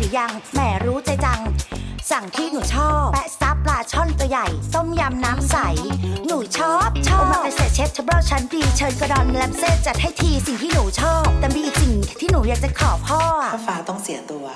รือยังแหมรู้ใจจัง สั่งที่หนูชอบ แปะซับปลาช่อนตัวใหญ่ ต้มยำน้ำใส หนูชอบชอบมาเป็นเศษเชฟเทเบิลชั้นดีเชิญกระดอนแลมเซ่จัดให้ทีสิ่งที่หนูชอบ แต่มีอีกสิ่งที่หนูอยากจะขอพ่อ ถ้าฟ้าต้องเสียตัว